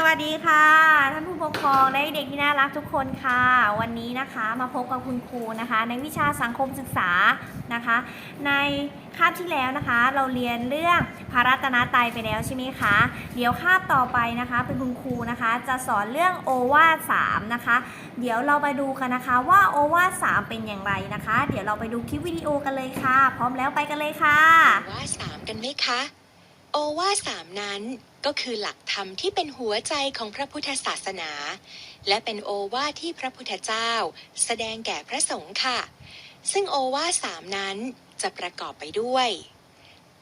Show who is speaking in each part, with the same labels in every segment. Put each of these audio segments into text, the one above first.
Speaker 1: สวัสดีค่ะ ท่านผู้ปกครองและเด็กที่น่ารักทุกคนค่ะ วันนี้นะคะมาพบกับคุณครูนะคะ ในวิชาสังคมศึกษานะคะ ในคาบที่แล้วนะคะ เราเรียนเรื่องพระรัตนตรัยไปแล้วใช่ไหมคะ เดี๋ยวคาบต่อไปนะคะ เป็นคุณครูนะคะ จะสอนเรื่องโอวาทสามนะคะ เดี๋ยวเราไปดูกันนะคะ ว่าโอวาทสามเป็นอย่างไรนะคะ เดี๋ยวเราไปดูคลิปวิดีโอกันเลยค่ะ พร้อมแล้วไปกันเลยค่ะ
Speaker 2: โอวาสามกันไหมคะ อวาสามนั้นก็คือหลักธรรมที่เป็นหัวใจของพระพุทธศาสนา และเป็นโอวาทที่พระพุทธเจ้า แสดงแก่พระสงฆ์ค่ะ ซึ่งโอวาสามนั้นจะประกอบไปด้วย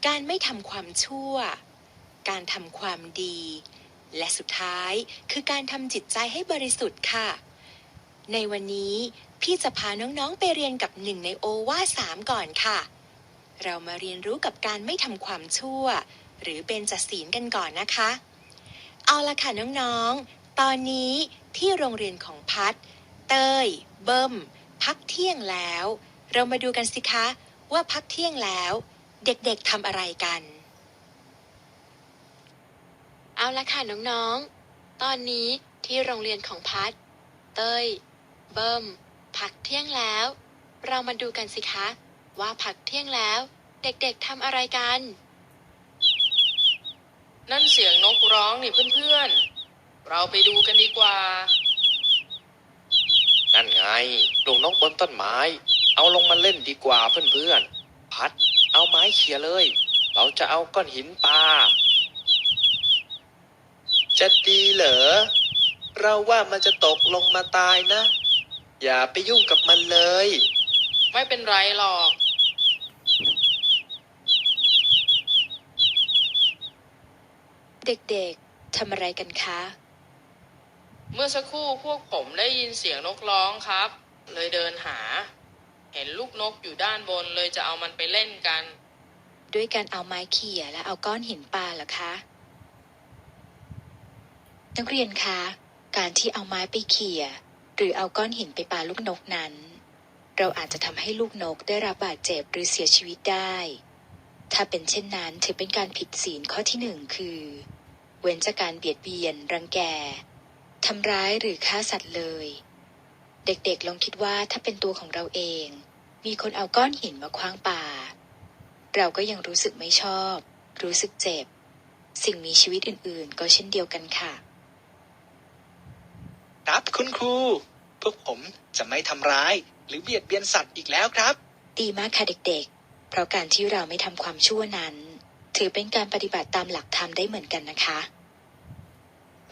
Speaker 2: การไม่ทำความชั่ว การทำความดี และสุดท้ายคือการทำจิตใจให้บริสุทธิ์ค่ะ ในวันนี้พี่จะพาน้องๆไปเรียนกับหนึ่งในโอวาสามก่อนค่ะ เรามาเรียนรู้กับการไม่ทำความชั่ว หรือเบญจศีลกันก่อนนะคะ เอาละค่ะน้องๆ ตอนนี้ที่โรงเรียนของพัด เต้ย เบิ้ม พักเที่ยงแล้ว เรามาดูกันสิคะว่าพักเที่ยงแล้ว เด็กๆทำอะไรกัน เอาละค่ะน้องๆ ตอนนี้ที่โรงเรียนของพัด เต้ย เบิ้ม พักเที่ยงแล้ว เรามาดูกันสิคะ ว่าพักเที่ยงแล้ว เด็กๆทำอะไรกัน
Speaker 3: นั่นเสียงนกร้องนี่เพื่อนๆ เราไปดูกันดีกว่า
Speaker 4: นั่นไงลูกนกบนต้นไม้ เอาลงมาเล่นดีกว่าเพื่อนๆ พัด เอาไม้เขี่ยเลย เราจะเอาก้อนหินปลาจะดีเหรอ เราว่ามันจะตกลงมาตายนะ อย่าไปยุ่งกับมันเลย
Speaker 3: ไม่เป็นไรหรอก
Speaker 2: เด็กๆ ทำอะไรกันคะ
Speaker 3: เมื่อสักครู่พวกผมได้ยินเสียงนกร้องครับ เลยเดินหา เห็นลูกนกอยู่ด้านบนเลยจะเอามันไปเล่นกัน
Speaker 2: ด้วยการเอาไม้เขี่ยและเอาก้อนหินปลาเหรอคะ นักเรียนคะ การที่เอาไม้ไปเขี่ยหรือเอาก้อนหินไปปาลูกนกนั้น เราอาจจะทำให้ลูกนกได้รับบาดเจ็บหรือเสียชีวิตได้ ถ้าเป็นเช่นนั้นถือเป็นการผิดศีลข้อที่หนึ่งคือ เว้นจากการเบียดเบียน รังแกทำร้ายหรือฆ่าสัตว์เลย เด็กๆลองคิดว่าถ้าเป็นตัวของเราเอง มีคนเอาก้อนหินมาคว้างป่า เราก็ยังรู้สึกไม่ชอบ รู้สึกเจ็บ สิ่งมีชีวิตอื่นๆ ก็เช่นเดียวกันค่ะ
Speaker 4: ครับคุณครู พวกผมจะไม่ทำร้าย หรือเบียดเบียนสัตว์อีกแล้วครับ
Speaker 2: ดีมากค่ะเด็กๆ เพราะการที่เราไม่ทำความชั่วนั้น ถือเป็นการปฏิบัติตามหลักธรรมได้เหมือนกันนะคะ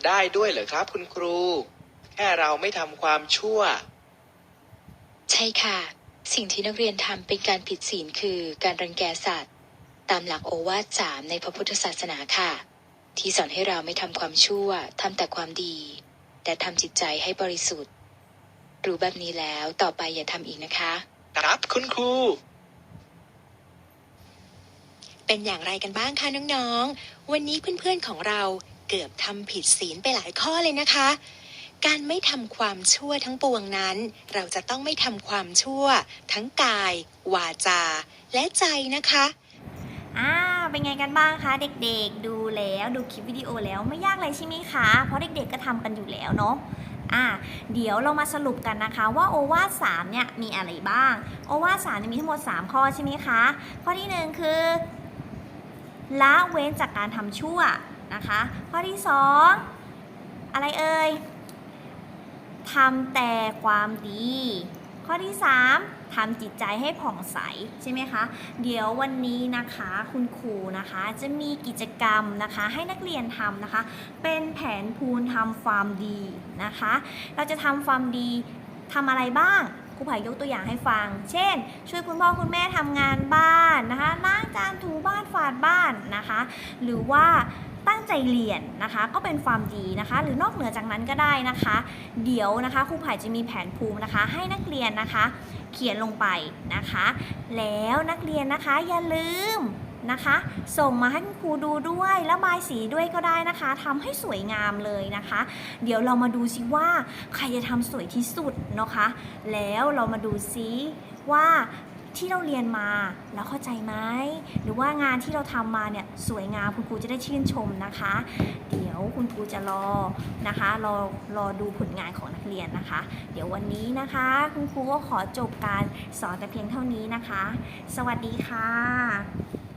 Speaker 4: ได้ด้วยเหรอครับคุณครู แค่เราไม่ทำความชั่ว
Speaker 2: ใช่ค่ะ สิ่งที่นักเรียนทำเป็นการผิดศีลคือการรังแกสัตว์ ตามหลักโอวาทสามในพระพุทธศาสนาค่ะ ที่สอนให้เราไม่ทำความชั่วทำแต่ความดี แต่ทำจิตใจให้บริสุทธิ์ รู้แบบนี้แล้วต่อไปอย่าทำอีกนะคะ
Speaker 4: ครับคุณครู
Speaker 2: เป็นอย่างไรกันบ้างคะน้องๆ วันนี้เพื่อนๆของเราเกือบทำผิดศีลไปหลายข้อเลยนะคะ การไม่ทำความชั่วทั้งปวงนั้น เราจะต้องไม่ทำความชั่ว ทั้งกาย วาจา และใจนะคะ
Speaker 1: อ่าเป็นไงกันบ้างคะเด็กๆ ดูแล้วดูคลิปวิดีโอแล้วไม่ยากเลยใช่ไหมคะ เพราะเด็กๆก็ทำกันอยู่แล้วเนาะอ่าเดี๋ยวเรามาสรุปกันนะคะว่าโอวาทสามเนี่ยมีอะไรบ้าง โอวาทสามเนี่ยมีทั้งหมด 3 ข้อใช่ไหมคะ ข้อที่หนึ่งคือ ละเว้นจากการทำชั่วนะคะ ข้อที่สองอะไรเอ่ยทำแต่ความดี ข้อที่ 3ทำจิตใจให้ผ่องใสใช่ไหมคะ เดี๋ยววันนี้นะคะคุณครูนะคะจะมีกิจกรรมนะคะให้นักเรียนทำนะคะ เป็นแผนภูนทำความดีนะคะ เราจะทำความดีทำอะไรบ้าง ครูไผ่ยกตัวอย่างให้ฟัง เช่น ช่วยคุณพ่อคุณแม่ทำงานบ้านนะคะล้างจานถูบ้านฝาดบ้านนะคะ หรือว่าตั้งใจเรียนนะคะ ก็เป็นความดีนะคะ หรือนอกเหนือจากนั้นก็ได้นะคะ เดี๋ยวนะคะครูไผ่จะมีแผนภูมินะคะ ให้นักเรียนนะคะ เขียนลงไปนะคะ แล้วนักเรียนนะคะอย่าลืม นะคะ ส่งมาให้คุณครูดูด้วยแล้วบายสีด้วยก็ได้นะคะทำให้สวยงามเลยนะคะ เดี๋ยวเรามาดูซิว่าใครจะทำสวยที่สุดนะคะ แล้วเรามาดูซิว่าที่เราเรียนมาแล้วเข้าใจไหมหรือว่างานที่เราทำมาเนี่ยสวยงามคุณครูจะได้ชื่นชมนะคะ เดี๋ยวคุณครูจะรอนะคะรอรอดูผลงานของนักเรียนนะคะ เดี๋ยววันนี้นะคะ คุณครูก็ขอจบการสอนแต่เพียงเท่านี้นะคะ สวัสดีค่ะ